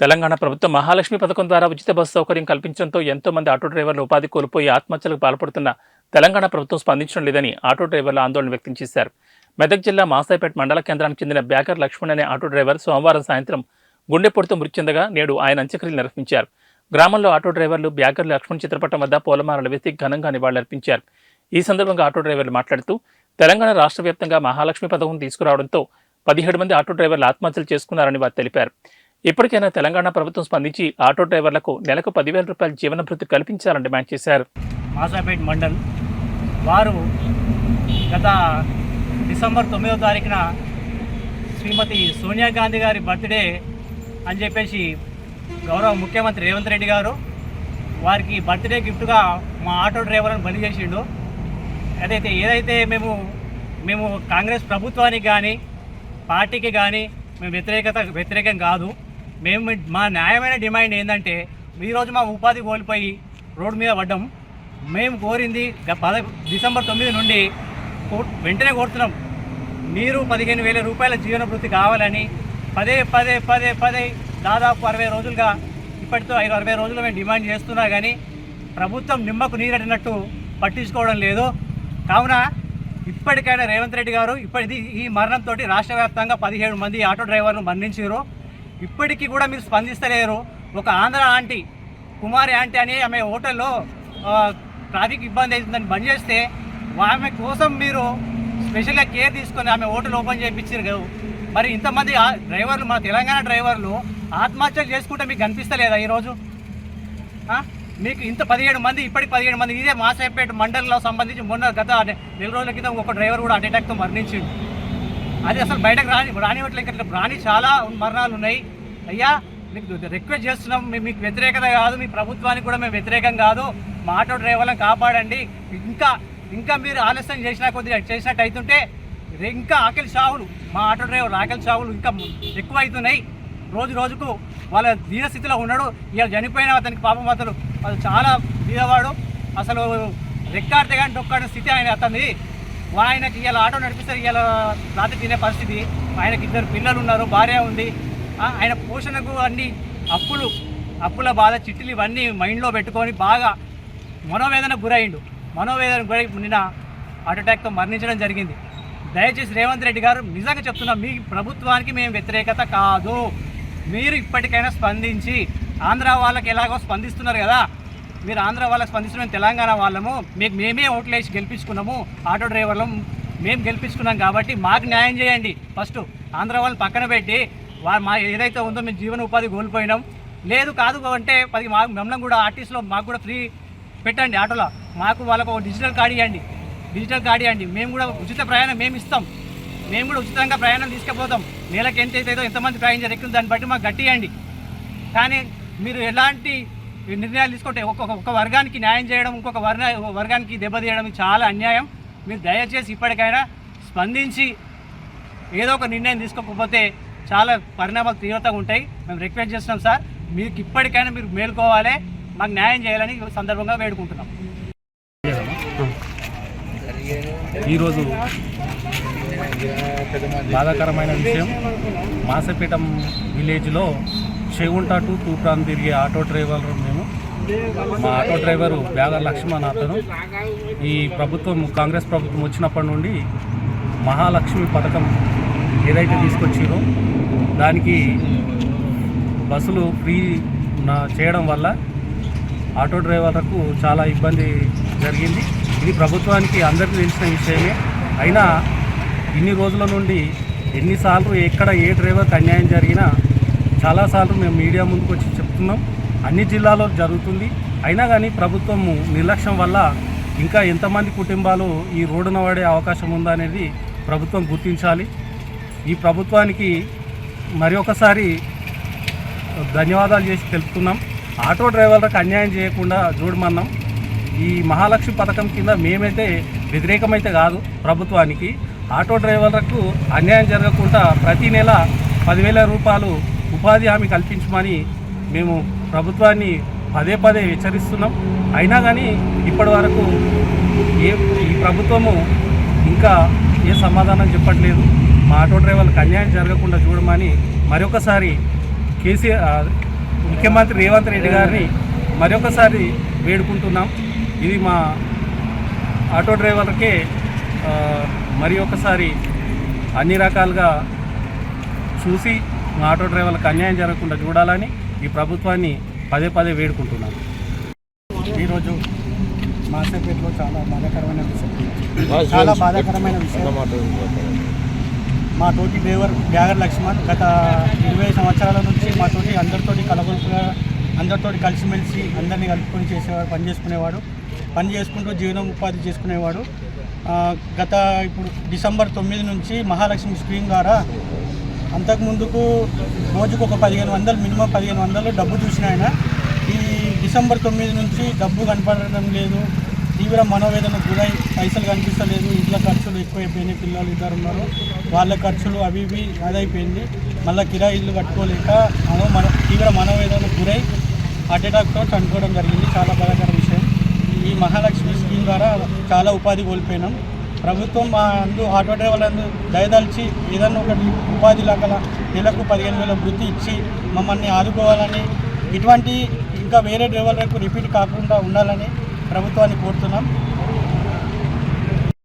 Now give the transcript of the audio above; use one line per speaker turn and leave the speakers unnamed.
తెలంగాణ ప్రభుత్వం మహాలక్ష్మి పథకం ద్వారా ఉచిత బస్సు సౌకర్యం కల్పించడంతో ఎంతో మంది ఆటో డ్రైవర్లు ఉపాధి కోల్పోయి ఆత్మహత్యలకు పాల్పడుతున్న తెలంగాణ ప్రభుత్వం స్పందించడం లేదని ఆటో డ్రైవర్లు ఆందోళన వ్యక్తం చేశారు. మెదక్ జిల్లా మాసాయిపేట మండల కేంద్రానికి చెందిన బ్యాకర్ లక్ష్మణ్ అనే ఆటో డ్రైవర్ సోమవారం సాయంత్రం గుండెపోటుతో మృతి చెందగా నేడు ఆయన అంత్యక్రియలు నిర్వహించారు. గ్రామంలో ఆటో డ్రైవర్లు బ్యాకర్ లక్ష్మణ్ చిత్రపటం వద్ద పూలమాలలు వేసి ఘనంగా నివాళులర్పించారు. ఈ సందర్భంగా ఆటో డ్రైవర్లు మాట్లాడుతూ తెలంగాణ రాష్ట్ర వ్యాప్తంగా మహాలక్ష్మి పథకం తీసుకురావడంతో పదిహేడు మంది ఆటో డ్రైవర్లు ఆత్మహత్యలు చేసుకున్నారని వారు తెలిపారు. ఇప్పటికైనా తెలంగాణ ప్రభుత్వం స్పందించి ఆటో డ్రైవర్లకు నెలకు పదివేల రూపాయల జీవన భృతి కల్పించాలని డిమాండ్ చేశారు.
మాసాపేట్ మండల్ వారు గత డిసెంబర్ తొమ్మిదో తారీఖున శ్రీమతి సోనియా గాంధీ గారి బర్త్డే అని చెప్పేసి గౌరవ ముఖ్యమంత్రి రేవంత్ రెడ్డి గారు వారికి బర్త్డే గిఫ్ట్గా మా ఆటో డ్రైవర్లను బలి చేసిండు. అదైతే ఏదైతే మేము మేము కాంగ్రెస్ ప్రభుత్వానికి కానీ పార్టీకి కానీ మేము వ్యతిరేకత వ్యతిరేకం కాదు. మేము మా న్యాయమైన డిమాండ్ ఏంటంటే ఈరోజు మా ఉపాధి కోల్పోయి రోడ్డు మీద పడ్డం. మేము కోరింది పద డిసెంబర్ తొమ్మిది నుండి కో- వెంటనే కోరుతున్నాం. మీరు పదిహేను వేల రూపాయల జీవన వృత్తి కావాలని పదే పదే పదే పదే దాదాపు అరవై రోజులుగా ఇప్పటితో ఐదు అరవై రోజులు మేము డిమాండ్ చేస్తున్నా కానీ ప్రభుత్వం నిమ్మకు నీరెట్టినట్టు పట్టించుకోవడం లేదు. కావున ఇప్పటికైనా రేవంత్ రెడ్డి గారు ఇప్పటిది ఈ మరణంతో రాష్ట్ర వ్యాప్తంగా పదిహేడు మంది ఆటో డ్రైవర్లు మరణించారు ఇప్పటికీ కూడా మీరు స్పందిస్తలేరు. ఒక ఆంధ్ర ఆంటీ కుమారి ఆంటీ అని ఆమె హోటల్లో ట్రాఫిక్ ఇబ్బంది అవుతుందని బంద్ చేస్తే ఆమె కోసం మీరు స్పెషల్గా కేర్ తీసుకొని ఆమె హోటల్ ఓపెన్ చేయించారు కదా. మరి ఇంతమంది ఆ డ్రైవర్లు మన తెలంగాణ డ్రైవర్లు ఆత్మహత్యలు చేసుకుంటే మీకు కనిపిస్తలేదా ఈరోజు? మీకు ఇంత పదిహేడు మంది ఇప్పటికి పదిహేడు మంది ఇదే మాసేపేట మండలంలో సంబంధించి మొన్న గత నెల రోజుల క్రితం ఒక డ్రైవర్ కూడా అటాక్తో మరణించిండు. అది అసలు బయటకు రాని రానివ్వట్లేదు. ఇంకా రాని చాలా మరణాలు ఉన్నాయి అయ్యా మీకు రిక్వెస్ట్ చేస్తున్నాం. మేము మీకు వ్యతిరేకత కాదు. మీ ప్రభుత్వానికి కూడా మేము వ్యతిరేకం కాదు. మా ఆటో డ్రైవర్లను కాపాడండి. ఇంకా ఇంకా మీరు ఆలస్యం చేసినా కొద్దిగా చేసినట్టు అవుతుంటే ఇంకా ఆకలి సావులు మా ఆటో డ్రైవర్ ఆకలి సావులు ఇంకా ఎక్కువ అవుతున్నాయి రోజు రోజుకు వాళ్ళ దీనస్థితిలో ఉన్నాడు. ఇవాళ చనిపోయిన అతనికి పాపం అతను అది చాలా దీనవాడు అసలు రెక్కాడితే కానీ డొక్కాడిన స్థితి ఆయన అతనిది. ఆయనకి ఇలా ఆటో నడిపిస్తే ఇలా రాత్రి తినే పరిస్థితి. ఆయనకి ఇద్దరు పిల్లలు ఉన్నారు భార్య ఉంది. ఆయన పోషణకు అన్ని అప్పులు అప్పుల బాధ చిట్టులు ఇవన్నీ మైండ్లో పెట్టుకొని బాగా మనోవేదన గురయ్యిండు మనోవేదన గురై నిన్న హార్ట్ అటాక్తో మరణించడం జరిగింది. దయచేసి రేవంత్ రెడ్డి గారు నిజంగా చెప్తున్నాం మీ ప్రభుత్వానికి మేము వ్యతిరేకత కాదు. మీరు ఇప్పటికైనా స్పందించి ఆంధ్ర వాళ్ళకి ఎలాగో స్పందిస్తున్నారు కదా మీరు ఆంధ్ర వాళ్ళకి స్పందిస్తున్న తెలంగాణ వాళ్ళము మీకు మేమే ఓట్లేసి గెలిపించుకున్నాము ఆటో డ్రైవర్లం మేము గెలిపించుకున్నాం కాబట్టి మాకు న్యాయం చేయండి. ఫస్ట్ ఆంధ్ర వాళ్ళని పక్కన పెట్టి వారు మా ఏదైతే ఉందో మేము జీవన ఉపాధి కోల్పోయినాం. లేదు కాదు అంటే పది మా మమ్మల్ని కూడా ఆర్టీస్లో మాకు కూడా ఫ్రీ పెట్టండి ఆటోలో. మాకు వాళ్ళకు ఒక డిజిటల్ కార్డు ఇవ్వండి. డిజిటల్ కార్డు ఇవ్వండి. మేము కూడా ఉచిత ప్రయాణం మేము ఇస్తాం. మేము కూడా ఉచితంగా ప్రయాణం తీసుకుపోతాం. నెలకు ఎంత అవుతుందో ఎంతమంది ప్రయాణం ఎక్కువ దాన్ని బట్టి మాకు గట్టి ఇవ్వండి కానీ మీరు ఎలాంటి నిర్ణయాలు తీసుకుంటే ఒక్కొక్క ఒక వర్గానికి న్యాయం చేయడం ఇంకొక వర్గ వర్గానికి దెబ్బతీయడం చాలా అన్యాయం. మీరు దయచేసి ఇప్పటికైనా స్పందించి ఏదో ఒక నిర్ణయం తీసుకోకపోతే చాలా పరిణామాలు తీవ్రతగా ఉంటాయి. మేము రిక్వెస్ట్ చేస్తున్నాం సార్ మీకు ఇప్పటికైనా మీరు మేలుకోవాలి మాకు న్యాయం చేయాలని సందర్భంగా వేడుకుంటున్నాం.
ఈరోజు బాధాకరమైన విషయం మాసపేటం విలేజ్లో చెగుంట టు తూప్రాన్ తిరిగే ఆటో డ్రైవర్ మేము మా ఆటో డ్రైవరు బ్యాగర్ లక్ష్మణ్ అతను. ఈ ప్రభుత్వం కాంగ్రెస్ ప్రభుత్వం వచ్చినప్పటి నుండి మహాలక్ష్మి పథకం ఏదైతే తీసుకొచ్చారో దానికి బస్సులు ఫ్రీ నా- చేయడం వల్ల ఆటో డ్రైవర్లకు చాలా ఇబ్బంది జరిగింది. ఇది ప్రభుత్వానికి అందరికీ తెలిసిన విషయమే. అయినా ఇన్ని రోజుల నుండి ఎన్నిసార్లు ఎక్కడ ఏ డ్రైవర్కి అన్యాయం జరిగినా చాలాసార్లు మేము మీడియా ముందుకు వచ్చి చెప్తున్నాం. అన్ని జిల్లాలో జరుగుతుంది. అయినా కానీ ప్రభుత్వము నిర్లక్ష్యం వల్ల ఇంకా ఎంతమంది కుటుంబాలు ఈ రోడ్డున పడే అవకాశం ఉందా అనేది ప్రభుత్వం గుర్తించాలి. ఈ ప్రభుత్వానికి మరి ఒకసారి ధన్యవాదాలు చేసి తెలుపుతున్నాం. ఆటో డ్రైవర్లకు అన్యాయం చేయకుండా చూడమన్నాం. ఈ మహాలక్ష్మి పథకం కింద మేమైతే వ్యతిరేకమైతే కాదు ప్రభుత్వానికి. ఆటో డ్రైవర్లకు అన్యాయం జరగకుండా ప్రతి నెల పదివేల రూపాయలు ఉపాధి హామీ కల్పించమని మేము ప్రభుత్వాన్ని పదే పదే హెచ్చరిస్తున్నాం. అయినా కానీ ఇప్పటి వరకు ఏ ఈ ప్రభుత్వము ఇంకా ఏ సమాధానం చెప్పట్లేదు. మా ఆటో డ్రైవర్లకు అన్యాయం జరగకుండా చూడమని మరొకసారి కేసీఆర్ ముఖ్యమంత్రి రేవంత్ రెడ్డి గారిని మరొకసారి వేడుకుంటున్నాం. ఇది మా ఆటో డ్రైవర్కే మరి ఒకసారి అన్ని రకాలుగా చూసి మా ఆటో డ్రైవర్లకు అన్యాయం జరగకుండా చూడాలని ఈ ప్రభుత్వాన్ని పదే పదే వేడుకుంటున్నాను.
ఈరోజు మాసేపేటలో చాలా బాధాకరమైన విషయం. చాలా బాధాకరమైన విషయం. మా తోటి డ్రైవర్ బ్యాగర్ లక్ష్మణ్ గత ఇరవై సంవత్సరాల నుంచి మా తోటి అందరితోటి కలగొలుపుగా అందరితోటి కలిసిమెలిసి అందరినీ కలుపుకొని చేసేవాడు పని చేసుకునేవాడు. పని చేసుకుంటూ జీవనం ఉపాధి చేసుకునేవాడు. గత ఇప్పుడు డిసెంబర్ తొమ్మిది నుంచి మహాలక్ష్మి స్కీమ్ ద్వారా అంతకుముందుకు రోజుకు ఒక పదిహేను వందలు మినిమం పదిహేను వందలు డబ్బు చూసిన ఆయన. ఈ డిసెంబర్ తొమ్మిది నుంచి డబ్బు కనపడడం లేదు. తీవ్ర మనోవేదనకు గురై పైసలు కనిపిస్తలేదు. ఇంట్లో ఖర్చులు ఎక్కువైపోయినాయి. పిల్లలు ఇద్దరు ఉన్నారు. వాళ్ళ ఖర్చులు అవి ఇవి అదైపోయింది మళ్ళీ కిరాయి ఇల్లు కట్టుకోలేక మనో మన తీవ్ర మనోవేదనకు గురై హార్ట్ అటాక్తో చనిపోవడం జరిగింది. చాలా బాధాకర విషయం. ఈ మహాలక్ష్మి స్కీమ్ ద్వారా చాలా ఉపాధి కోల్పోయినాం. ప్రభుత్వం మా అందు ఆటో డ్రైవర్లందు దయదలిచి ఏదన్నా ఒకటి ఉపాధి లాగా నెలకు పదిహేను వేల వృత్తి ఇచ్చి మమ్మల్ని ఆదుకోవాలని ఇటువంటి ఇంకా వేరే డ్రైవర్లకు రిపీట్ కాకుండా ఉండాలని ప్రభుత్వాన్ని కోరుతున్నాం.